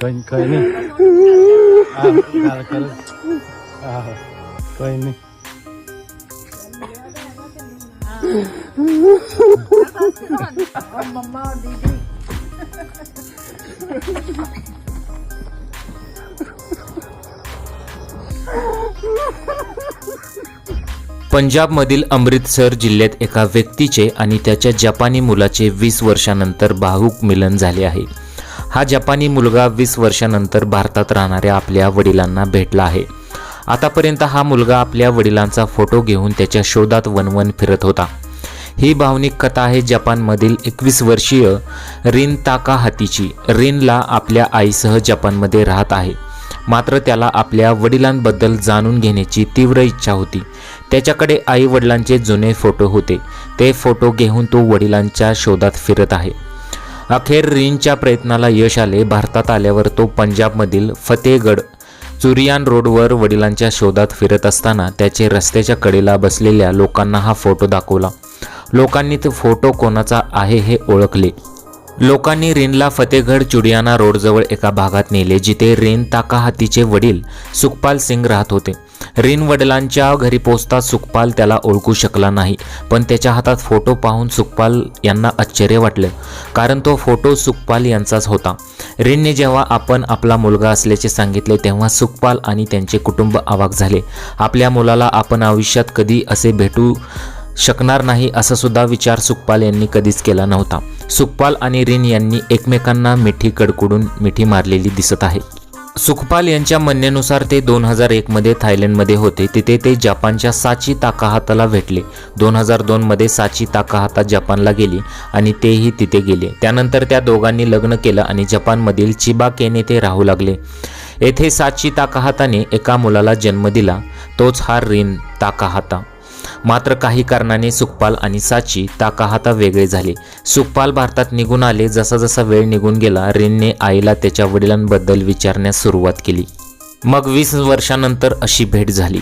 કોઈ કોઈ નહીં કાલ કાલ હા કોઈ નહીં મમ્મા દીદી Ha ha ha! पंजाबमधील अमृतसर जिल्ह्यात एका व्यक्तीचे आणि त्याच्या जपानी मुलाचे वीस वर्षानंतर भाऊक मिलन झाले आहे. हा जपानी मुलगा वीस वर्षानंतर भारतात राहणाऱ्या आपल्या वडिलांना भेटला आहे. आतापर्यंत हा मुलगा आपल्या वडिलांचा फोटो घेऊन त्याच्या शोधात वनवन फिरत होता. ही भावनिक कथा आहे जपानमधील एकवीस वर्षीय रिन ताका हातीची रिनला आपल्या आईसह जपानमध्ये राहत आहे. मात्र त्याला आपल्या वडिलांबद्दल जाणून घेण्याची तीव्र इच्छा होती. त्याच्याकडे आई वडिलांचे जुने फोटो होते. ते फोटो घेऊन तो वडिलांच्या शोधात फिरत आहे. अखेर रिनच्या प्रयत्नाला यश आले. भारतात आल्यावर तो पंजाबमधील फतेहगड चुरियान रोडवर वडिलांच्या शोधात फिरत असताना त्याचे रस्त्याच्या कडेला बसलेल्या लोकांना हा फोटो दाखवला. लोकांनी तो फोटो कोणाचा आहे हे ओळखले. लोकांनी रेनला फतेगड चुडियाना रोडजवळ एका भागात नेले जिथे रेन ताकाहातीचे वडील सुखपाल सिंग राहत होते. रेन वडिलांच्या घरी पोचता सुखपाल त्याला ओळखू शकला नाही पण त्याच्या हातात फोटो पाहून सुखपाल यांना आश्चर्य वाटलं कारण तो फोटो सुखपाल यांचाच होता. रेनने जेव्हा आपण आपला मुलगा असल्याचे सांगितले तेव्हा सुखपाल आणि त्यांचे कुटुंब आवाक झाले. आपल्या मुलाला आपण आयुष्यात कधी असे भेटू शकणार नाही असा सुद्धा विचार सुखपाल यांनी कधीच केला नव्हता. सुखपाल आणि रिन यांनी एकमेकांना मिठी कडकडून मिठी मारलेली दिसत आहे. सुखपाल यांच्या म्हणण्यानुसार ते दोन हजार एकमध्ये थायलंडमध्ये होते. तिथे ते जपानच्या साची ताकाहाताला भेटले. दोन हजार दोनमध्ये साची ताकाहाता जपानला गेली आणि तेही तिथे गेले. त्यानंतर त्या दोघांनी लग्न केलं आणि जपानमधील चिबाकेन येथे राहू लागले. येथे साची ताकाहाताने एका मुलाला जन्म दिला. तोच हा रिन ताकाहाता. मात्र काही कारणाने सुखपाल आणि साची ताकाहाता वेगळे झाले. सुखपाल भारतात निघून आले जसा जसा वेळ निघून गेला रिनने आईला त्याच्या वडिलांबद्दल विचारण्यास सुरुवात केली. मग वीस वर्षानंतर अशी भेट झाली.